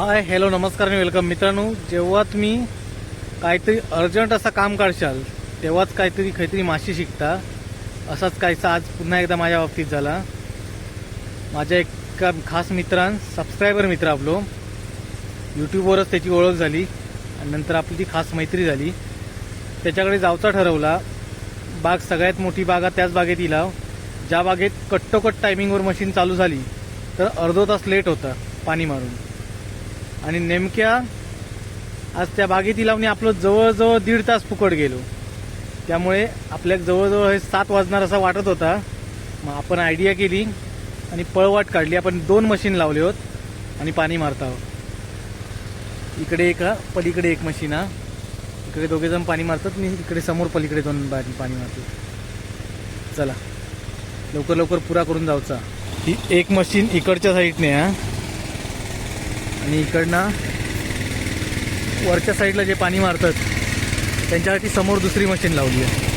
Hi hello नमस्कार आणि welcome मित्रांनो. जेव्हा तुम्ही काहीतरी अर्जंट असं काम काढशाल तेव्हाच काहीतरी काहीतरी माशी शिकता. असाच काहीसा आज पुन्हा एकदा माझ्या बाबतीत झाला. माझ्या एका खास मित्रान सबस्क्रायबर मित्र आपलो. यूट्यूबवरच त्याची ओळख झाली आणि नंतर आपली ती खास मैत्री झाली. त्याच्याकडे जावचा ठरवला. बाग सगळ्यात मोठी बागा त्याच बागेत इला ज्या बागेत कट्टोकट टायमिंगवर मशीन चालू झाली तर अर्धो तास लेट होता पाणी मारून. आणि नेमक्या आज त्या बागेतील लावणी आपलं जवळजवळ दीड तास फुकट गेलो. त्यामुळे आपल्या जवळजवळ हे सात वाजणार असा वाटत होता. मग आपण आयडिया केली आणि पळवाट काढली. आपण दोन मशीन लावले होत आणि पाणी मारत आहोत. इकडे एक पलीकडे एक मशीन हा. इकडे दोघे जण पाणी मारतात आणि इकडे समोर पलीकडे दोन बारी पाणी मारतात. चला. लवकर लवकर पुरा करून जाऊचा. ही एक मशीन इकडच्या साईडने हा. आणि इकडनं वरच्या साईडला जे पाणी मारतात त्यांच्यासाठी समोर दुसरी मशीन लावली आहे.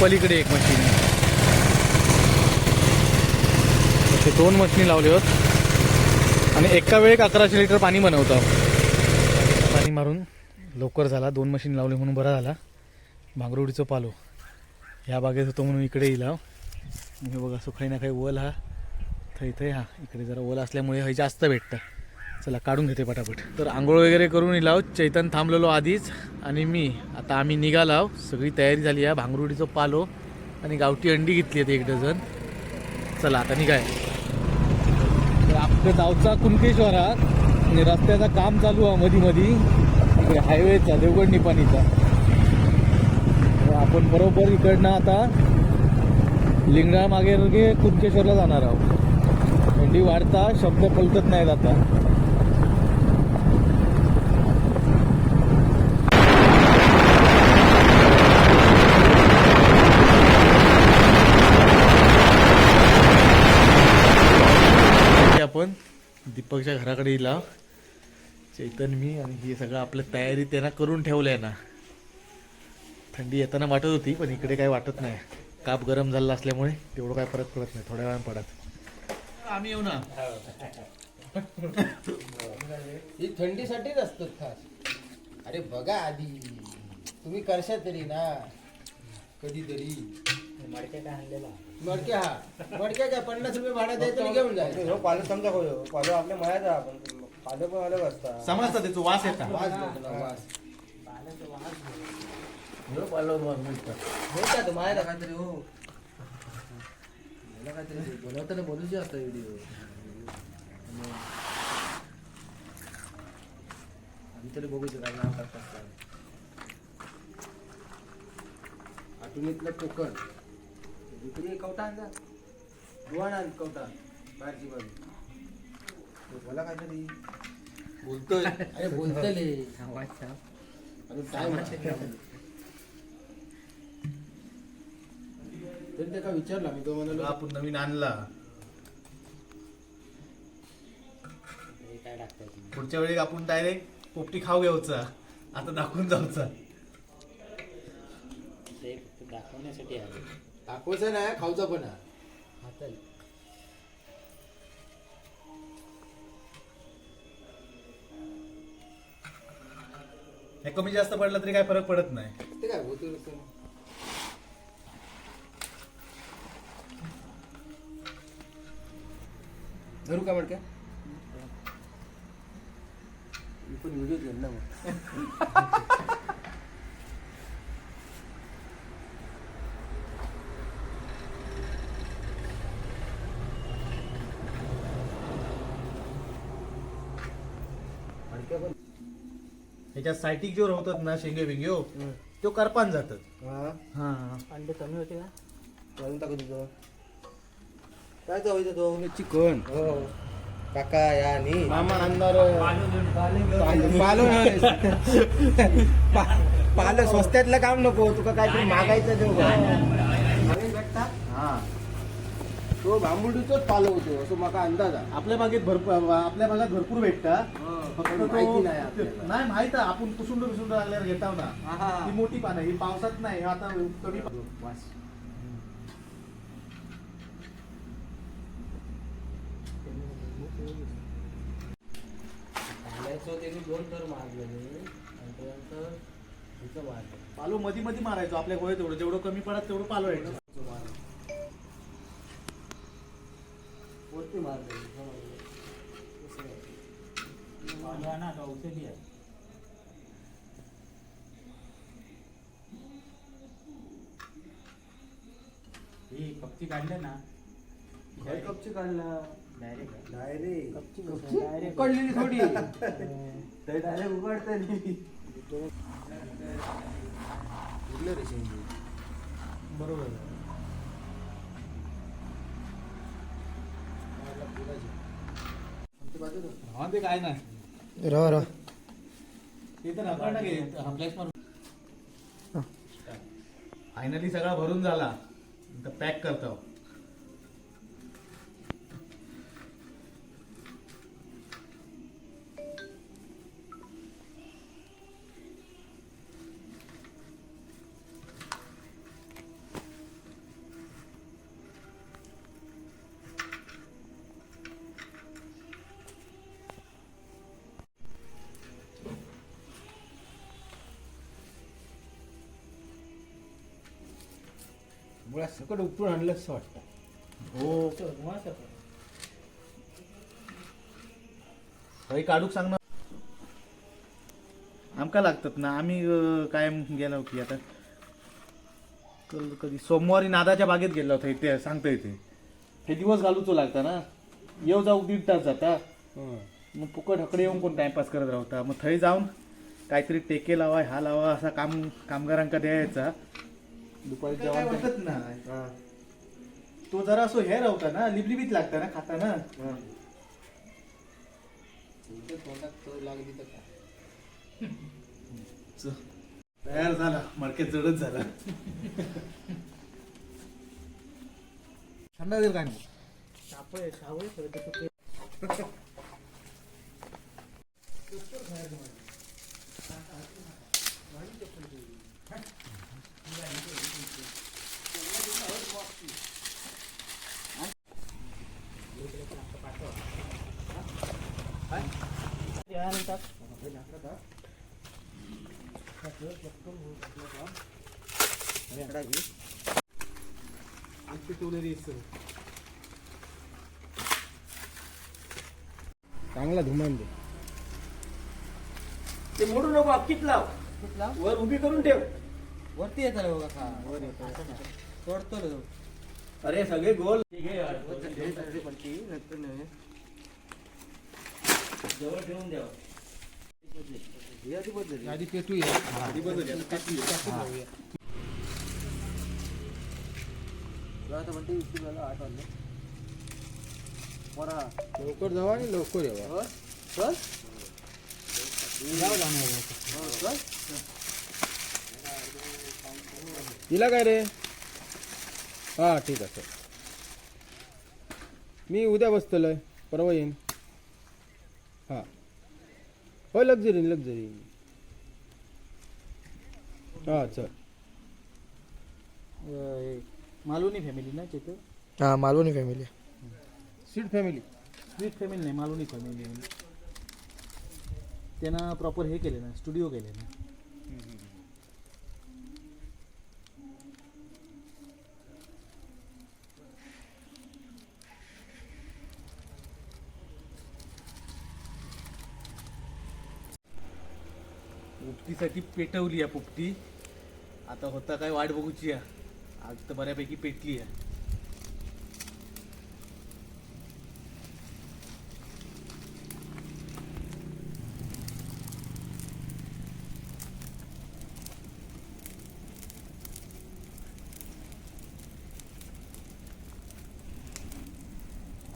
पलीकडे एक मशीन आहे असे दोन मशीनी लावले होत. आणि एका वेळेक अकराशे लिटर पाणी बनवतो पाणी मारून लवकर झाला. दोन मशीन लावले म्हणून बरा झाला. भांगरुडीचं पालो. ह्या बागेत होतो म्हणून इकडे येईल हे बघा असं काही ना काही वल हा. तर इथं हा इकडे जरा ओला असल्यामुळे हे जास्त भेटतं. चला काढून घेते पटापट. तर आंघोळ वगैरे करून इलाव. चैतन थांबलेलो आधीच. आणि मी आता आम्ही निघालाव सगळी तयारी झाली आहे. भांगरुडीचं पालो आणि गावठी अंडी घेतली आहेत एक डझन. चला आता निघाय. तर आपल्या गावचा कुणकेश्वरात आणि रस्त्याचं काम चालू आहे मधी मधी. इकडे हायवेचा देवगड निपाणीचा तर आपण बरोबर इकडनं आता लिंगडा मागे कुणकेश्वरला जाणार आहोत. थंडी वाढता शब्द पलटत नाहीत आता आपण दीपकच्या घराकडे येला चैतन मी आणि हे सगळं आपलं तयारी त्यांना करून ठेवलंय ना. थंडी येताना वाटत होती पण इकडे काही वाटत नाही. काप गरम झाला असल्यामुळे तेवढं काय फरक पडत नाही थोड्या वेळानं पडत. आम्ही येऊ ना. ही थंडीसाठीच असतं खास. अरे बघा आधी. तुम्ही करशा तरी ना. कधीतरी. मडके हा. मडके काय पन्नास रुपये भाडा द्यायचं आणि घेऊन जायचं. हो पालो समजा होय पालो आपल्या मळ्याचा आपण पालो पण अलग असता समजता त्याचा वास येता. वास ना, वास. होता तो मायाला काहीतरी हो. मला काहीतरी बनवताना बोलूची असतं व्हिडिओ आम्ही तरी बघूचे काय नाव टाकतात आठवणीतलं कोकण. इकडे कवटा आणला? दुवाण आण कवटा बाहेरची बाजू. मला काहीतरी. बोलतोय. अरे बोलतले अरे टाइम तरी त्याला विचारला मी तो म्हणालो आपण नवीन आणला. पुढच्या वेळी आपण डायरेक्ट पोपटी खाऊ घ्यायचा. आता दाखवून जाऊचा. दाखवण्यासाठी आहे. दाखवायचं नाही खाऊचा पण. हाताला. हे कमी जास्त पडलं तरी काय फरक पडत नाही. ते काय होतं धरू का मडक्या? मी पण व्हिडिओ घेऊन ना मग. ह्याच्यात सायटिक जो होतात ना शेंगे बिंगे तो करपान जातात. हा. हा. अंडे कमी होते का? टाकू तुझं. काय जाऊ तो चिकन. हो. काका या नी. मामा आणणार पालो पालं स्वस्त्यातलं काम नको तुका काहीतरी मागायचं देऊ भेटता हा. तो बांबुडीचोच पालो होतो असं माका अंदाज आहे. आपल्या बागेत भरपूर आपल्या भागात भरपूर भेटतात फक्त पण तो- माहिती नाही आपल्याला. नाही माहीत आहे. आपण कुसुंड कुसुंड लागल्यावर घेताव ना. ही मोठी पानं ही पावसात नाही आता कमी वास त्याचं त्यांनी दोन थर मारले आणि त्यानंतर हिचं मारलं पालो मध्ये मध्ये मारायचो आपल्या गोळ्यात तेवढं जेवढं कमी पडत तेवढं पालो यायचं वरती मारले ना आता औषधी आहे. ही कपची काढले ना. कपची काढला? डायरेक्ट. Direct direct. उकडलेली थोडी. ते डायरेक्ट उघडता बरोबर. हा ते काय नाही. रवा रवा. तर फायनली सगळा भरून झाला. आता पॅक करतो. सकट उपटून आणलं असं वाटतं. हो. काही काढूक सांग ना. आमका लागतात ना. आम्ही अं, कायम गेलो की आता कल- कधी सोमवारी नादाच्या बागेत गेलो होतो इथे सांगता इथे. हे दिवस घालूचो लागता ना. येऊ जाऊ दीड तास जाता. मग फुकट हकडे येऊन कोण टाइमपास करत राहता. मग थंय जाऊन काहीतरी टेके लावा हा लावा असा काम कामगारांका द्यायचा. दुपारी जेवण वाटत ना तो जरा असो हे राहता ना लिबलिबीत लागता ना खाता ना तुमच्या तोंडात चव लागली तर काय? तयार झाला. मडक्यात जडच झाला. थंड काय नाही चांगला धुमान दे. ते मोडू नको अक्कीत लाव? वर उभी करून ठेव. वरती येत बघा हा वर येतो पडतो रे. अरे सगळे गोल. जवळ ठेवून द्यावं. हे आधी बदल आधी पेटूया. आधी बदल आता म्हणते झाला आठ वाजले बरा लवकर जावा आणि लवकर यावा चल तिला काय रे? हा ठीक आहे मी उद्या बसतलोय परवा येईन. हा. हो लक्झरी लक्झरी हा चल. मालवणी फॅमिली ना तिथं? हा Malvani family sweet family sweet family नाही मालवणी फॅमिली त्यांना प्रॉपर हे केले ना स्टुडिओ केले ना. पोपटीसाठी पेटवली आहे पोपटी. आता होता काय वाट बघूची आहे आज तर बऱ्यापैकी पेटली आहे.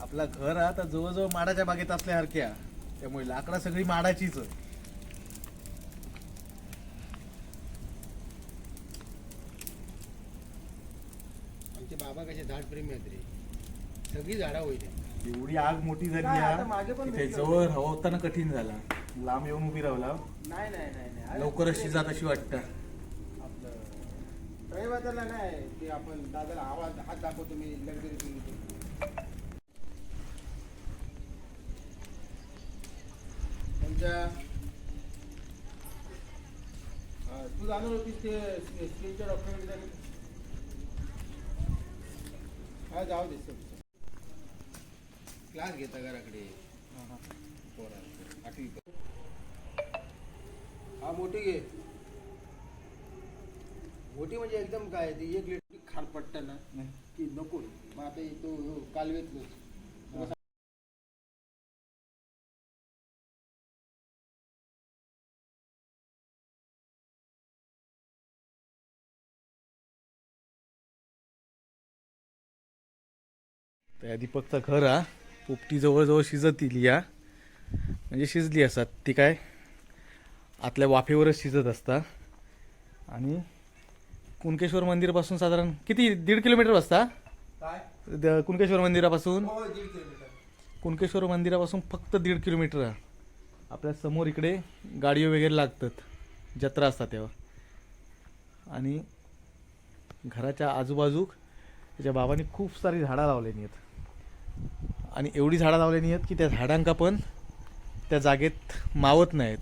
आपला घर आता जवळजवळ माडाच्या बागेत असल्यासारख्या त्यामुळे लाकडा सगळी माडाचीच सगळी झाडा वयता एवढी आग मोठी झाली मागे पण जवळ हवा होताना कठीण झाला. लांब येऊन उभी राहिला. नाही नाही नाही नाही. लवकर अशी जात अशी वाटतं नाही ते आपण आवाज हात दाखवतो मी लक्झरी तुमच्या तू जाणार होतीस ते स्किनच्या डॉक्टर हा जाऊ दे क्लास घेता घराकडे. पोरांचे. आठवी हा मोठी घे. मोठी म्हणजे एकदम काय ती एक लिटर खार पट्टा ना की नको. मग आता तो कालवेतलोच. त्या दीपकचा घर हा. पोपटी जवळजवळ शिजत येईल या. म्हणजे शिजली असतात. ती काय? आतल्या वाफेवरच शिजत असता आणि कुणकेश्वर मंदिरापासून साधारण किती? दीड किलोमीटर असता द- कुणकेश्वर मंदिरापासून? हो किलोमीटर. कुणकेश्वर मंदिरापासून फक्त दीड किलोमीटर. आहे आपल्यासमोर इकडे गाडी वगैरे लागतात. जत्रा असतात तेव्हा. आणि घराच्या आजूबाजू त्याच्या बाबांनी खूप सारी झाडं लावलेली आहेत. आणि एवढी झाडं लावलेली आहेत की त्या झाडांका पण त्या जागेत मावत नाहीत.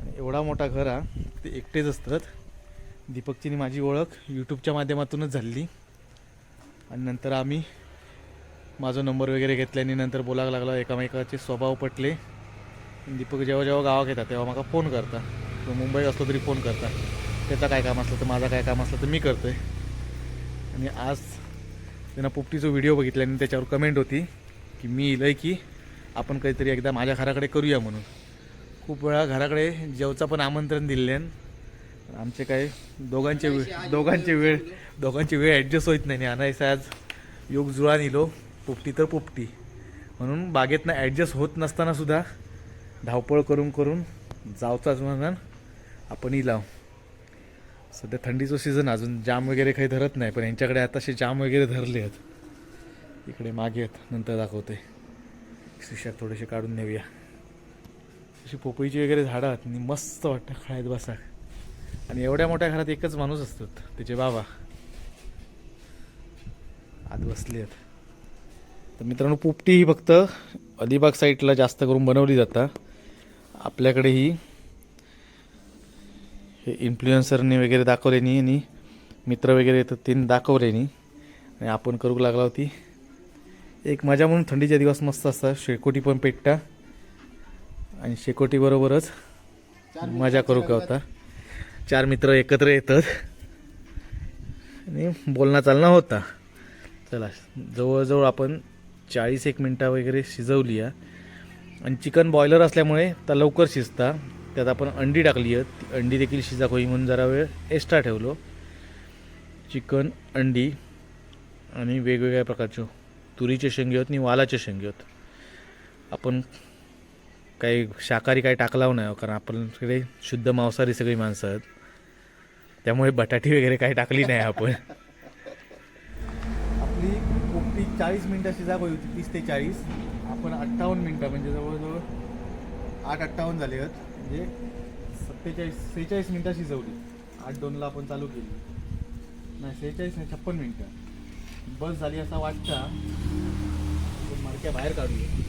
आणि एवढा मोठा घर हा ते एकटेच असतात. दीपकचीनी माझी ओळख यूट्यूबच्या माध्यमातूनच झाली आणि नंतर आम्ही माझा नंबर वगैरे घेतल्याने नंतर बोलायला लागला एकामेकाचे स्वभाव पटले. दीपक जेव्हा जेव्हा गावात येतात तेव्हा मला फोन करता. तो मुंबईत असलो तरी फोन करता. त्याचा काय काम असलं तर माझं काय काम असलं तर मी करतो आहे आणि आज त्यांना पोपटीचा व्हिडिओ बघितल्याने त्याच्यावर कमेंट होती की मी इलंय की आपण काहीतरी एकदा माझ्या घराकडे करूया म्हणून. खूप वेळा घराकडे जेवचा पण आमंत्रण दिले आमचे काय दोघांचे वेळ दोघांचे वेळ दोघांची वेळ ॲडजस्ट होत नाही. आणि आणायचं आज योग जुळा निलो पोपटी तर पोपटी. म्हणून बागेतनं ॲडजस्ट होत नसतानासुद्धा धावपळ करून करून जावचाच म्हणून आपण इलाव. सध्या थंडीचं सीझन अजून जाम वगैरे काही धरत नाही पण यांच्याकडे आताशे जाम वगैरे धरले आहेत. इकडे मागे आहेत नंतर दाखवते. शिशाक थोडेसे काढून नेऊया. अशी पोपईची वगैरे झाडं आहेत आणि मस्त वाटतं खायत बसा आणि एवढ्या मोठ्या घरात एकच माणूस असतात त्याचे बाबा. आत बसले आहेत. तर मित्रांनो पोपटी ही फक्त अलिबाग साईडला जास्त करून बनवली जातात आपल्याकडे ही हे इन्फ्लुएन्सरने वगैरे दाखवले नाही आणि मित्र वगैरे येतात त्यांनी दाखवले नाही. आणि आपण करू लागला होती. एक मजा म्हणून थंडीच्या दिवस मस्त असतात. शेकोटी पण पेटता आणि शेकोटी बरोबरच मजा करू का होता चार मित्र एकत्र येतात. आणि बोलणं चालणं होता. चला जवळजवळ आपण चाळीस एक मिनटं वगैरे शिजवली आणि चिकन बॉयलर असल्यामुळे तर लवकर शिजता. त्यात आपण अंडी टाकली आहेत. ती अंडी देखील शिजा होई म्हणून जरा वेळ एक्स्ट्रा ठेवलो. चिकन अंडी आणि वेगवेगळ्या प्रकारचे तुरीचे शेंगे होत आणि वालाचे शेंगे होत आपण काही शाकाहारी काही टाकलाव नाही हो, कारण आपल्याकडे शुद्ध मांसाहारी सगळी माणसं आहेत. त्यामुळे बटाटी वगैरे काही टाकली नाही आपण. आपली पोपटी चाळीस मिनटं शिजाग होती तीस ते चाळीस. आपण अठ्ठावन्न मिनटं म्हणजे जवळजवळ आठ अठ्ठावन्न झाले आहेत. म्हणजे सत्तेचाळीस सेहेचाळीस मिनटं शिजवली आठ दोनला आपण चालू केली. नाही सेहेचाळीस नाही छप्पन मिनटं. बस झाली असा वाटतं. मडक्या बाहेर काढूया.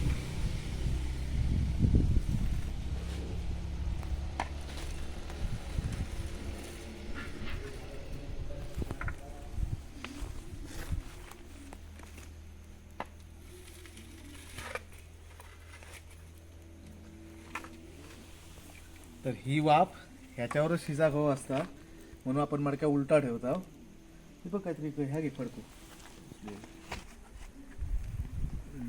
ही वाफ ह्याच्यावरच शिजा गहू असता म्हणून आपण मडक्या उलटा ठेवता. हे बघ काहीतरी ह्या घे फडको.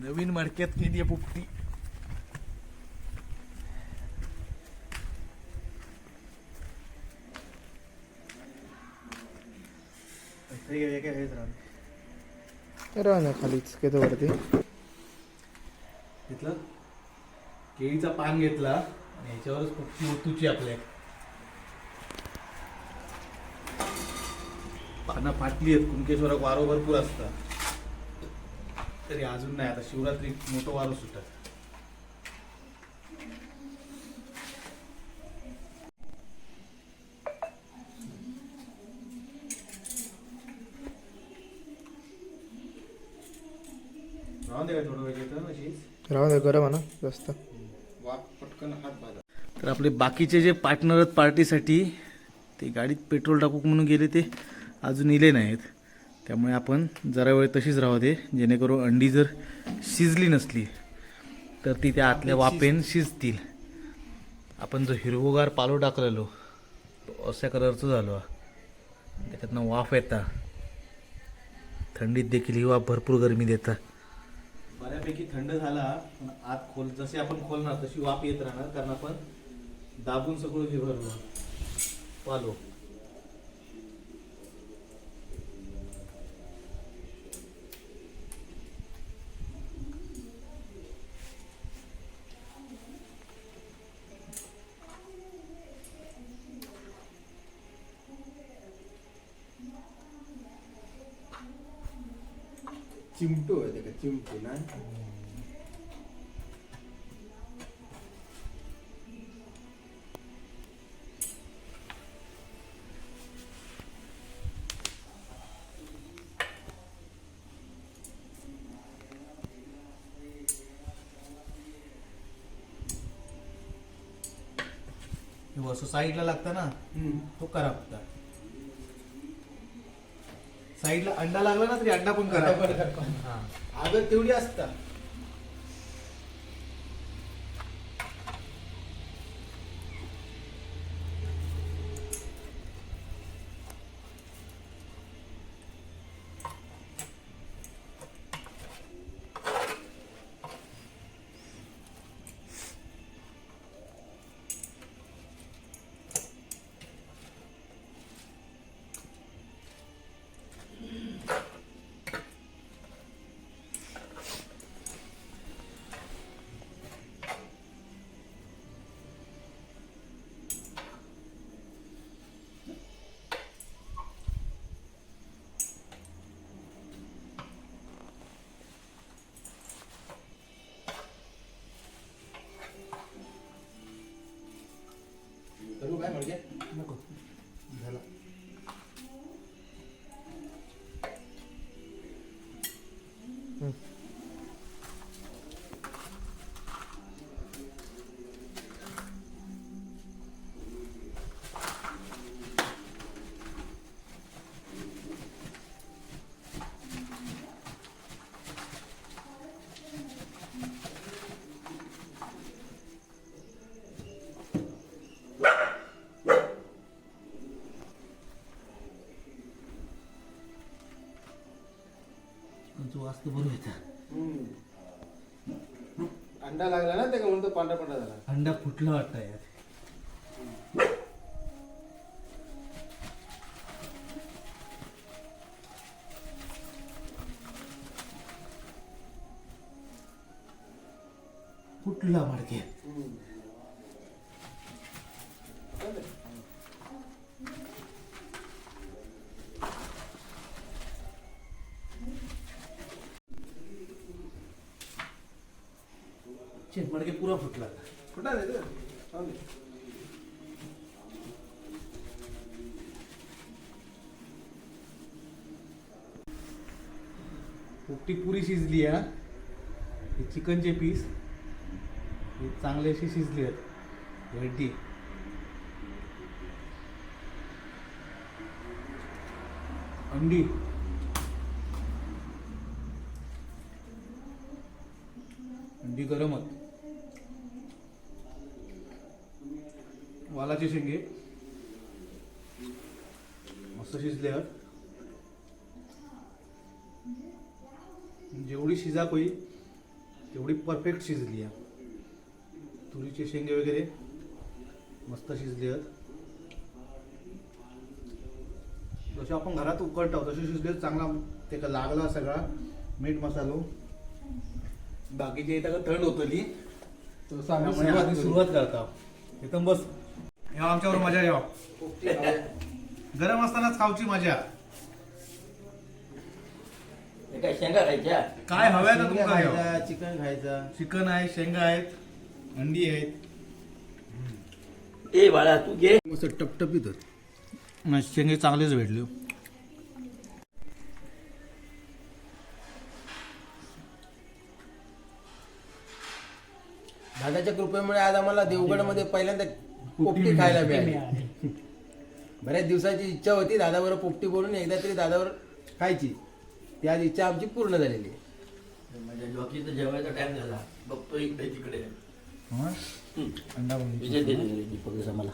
नवीन मडक्यात केली आहे पोपटी. राहा ना खालीच केतो वरती घेतलं? केळीचा पान घेतला. आणि ह्याच्यावरच पोपटी ओतूची आपल्या. पानं फाटली आहेत कुणकेश्वरात वारो भरपूर असतात. तरी अजून नाही आता शिवरात्री मोठं वारो सुटत. राहून दे का थोडं वेळ येतं अशीच राहू दे गरम आहे ना जास्त. पटकन हात तर आपले बाकीचे जे पार्टनर आहेत पार्टीसाठी ते गाडीत पेट्रोल टाकू म्हणून गेले ते अजून इले नाहीत. त्यामुळे आपण जरा वेळ तशीच राहू दे जेणेकरून अंडी जर शिजली नसली तर ती त्या आतल्या वापेन शिजतील. आपण जो हिरवोगार पालो टाकलेलो तो अशा कलरचं झालो. त्याच्यातनं वाफ येता. थंडीत देखील ही वाफ भरपूर गरमी देता. बऱ्यापैकी थंड झाला पण आत खोल जसे आपण खोलणार तशी वाफ येत राहणार कारण आपण दाबून सगळं विभरलो पालो. चिमटो आहे का चिमटो ना? साईडला लागतं ना तो करा फक्त साईडला अंडा लागला ना तरी अंडा पण करा. अगं तेवढी असता काय म्हणजे नको झाला तुमचं वास्तू बरोबर येतं अंडा लागला ना ते का म्हणतो पांढरा पांढरा झाला अंडा फुटला वाटतं यार फुटला माडके मडके पुरा फुटला कुठं आहे ते? जाऊ दे. पोपटी पुरी शिजली आहे हे चिकनचे पीस हे चांगले असे शिजले आहेत. हड्डी अंडी. अंडी गरमच वालाचे शेंगे. मस्त शिजले आहेत. जेवढी शिजा होईल तेवढी परफेक्ट शिजली आहे. तुरीचे शेंगे वगैरे मस्त शिजले आहेत. जसे आपण घरात उकडतो तसे शिजले चांगला ते का लागला सगळा मीठ मसालो. बाकीचे इथं का थंड होतली तो. सुरुवात करता. एकदम बस. या आमच्यावर मजा या पोपटी खाऊया. गरम असतानाच खाऊची मजा. काय शेंगा खायच्या? काय हवंय ना शेंगा तुमका ह्यो? खायचा चिकन खायचा. चिकन आहे शेंगा आहेत अंडी आहेत. ए बाळा तू घे. मस्त टपटपीत होत. शेंगे चांगलेच भेटले. दादाच्या कृपेमुळे आज आम्हाला देवगडमध्ये पहिल्यांदा पोपटी खायला मिळाली. बऱ्याच दिवसाची इच्छा होती दादाबरोबर पोपटी बोलून एकदा तरी दादावर खायची. ती आज इच्छा आमची पूर्ण झालेली आहे. म्हणजे जेवायचा टाइम झाला. बघतो इकडे तिकडे. विजय दे दीपक मला.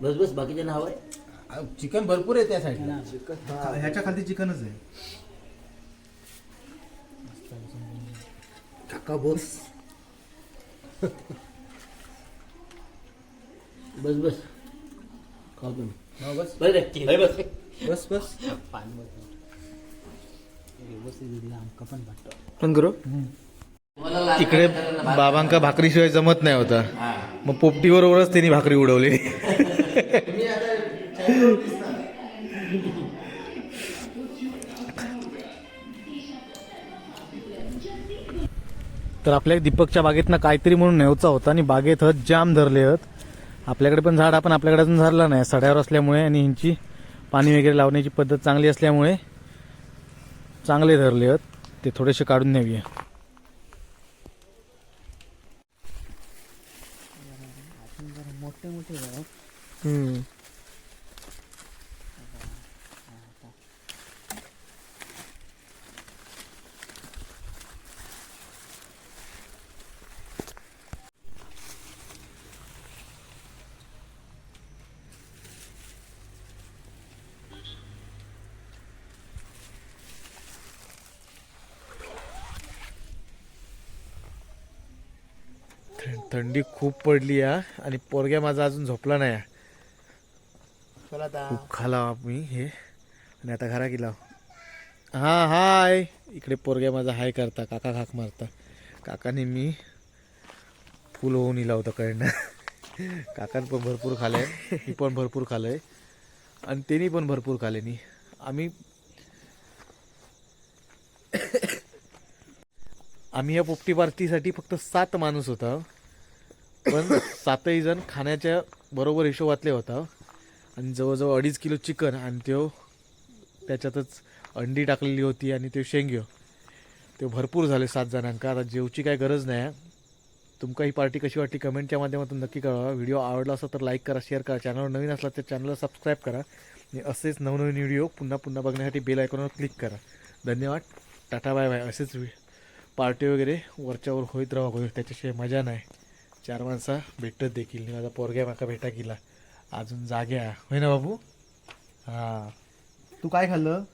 बस बस बाकीच्या नाव आहे? चिकन भरपूर आहे त्या साईडला ह्याच्या खाली चिकनच आहे. काका बस. बस बस. खाऊ तुम्ही हो, बस बस रे बाई बस बस बस व्यवस्थित दिला आमका पण वाटतं पण करू इकडे बाबांका भाकरीशिवाय जमत नाही होता. मग पोपटी बरोबरच त्यांनी भाकरी उडवली. तर आपल्या दीपकच्या बागेतनं काहीतरी म्हणून न्यायचा होता आणि बागेत हत जाम धरले हत. आपल्याकडे पण झाड आपण आपल्याकडे अजून झाडला नाही. सड्यावर असल्यामुळे आणि ह्यांची पाणी वगैरे लावण्याची पद्धत चांगली असल्यामुळे चांगले धरले आहेत. ते थोडेसे काढून न्यावी मोठे मोठे थंडी खूप पडली या आणि पोरग्या माझा अजून झोपला नाही चला आता. खूप खाला मी हे. आणि आता घरा गेला हा हाय. इकडे पोरग्या माझा हाय करता काका खाक मारता. काकाने मी फुल होऊन इला होतं कळणं काकान पण भरपूर खाल्लंय मी पण भरपूर खाल्लंय आणि त्यांनी पण भरपूर खाल्ले नी. आम्ही आम्ही या पोपटी पार्टीसाठी फक्त सात माणूस होता. पण सातही जण खाण्याच्या बरोबर हिशोबातले होता. आणि जवळजवळ अडीच किलो चिकन आणि त्यो त्याच्यातच अंडी टाकलेली होती आणि ते शेंग्यो. ते भरपूर झाले सात जणांका. आता जेवची काय गरज नाही. तुमका ही पार्टी कशी वाटली कमेंटच्या माध्यमातून नक्की कळवा. व्हिडिओ आवडला असला तर लाईक करा शेअर करा. चॅनलवर नवीन असला तर चॅनलला सबस्क्राईब करा. आणि असेच नवनवीन व्हिडिओ पुन्हा पुन्हा बघण्यासाठी बेल आयकॉनवर क्लिक करा. धन्यवाद. Tata bye bye. असेच पार्टी वगैरे वरच्यावर होईत राहा. होईल त्याच्याशिवाय मजा नाही. चार माणसा भेटत देखील माझा पोरग्या माका भेटा गेला अजून जाग्या होय ना बाबू? हा. तू काय खाल्लं.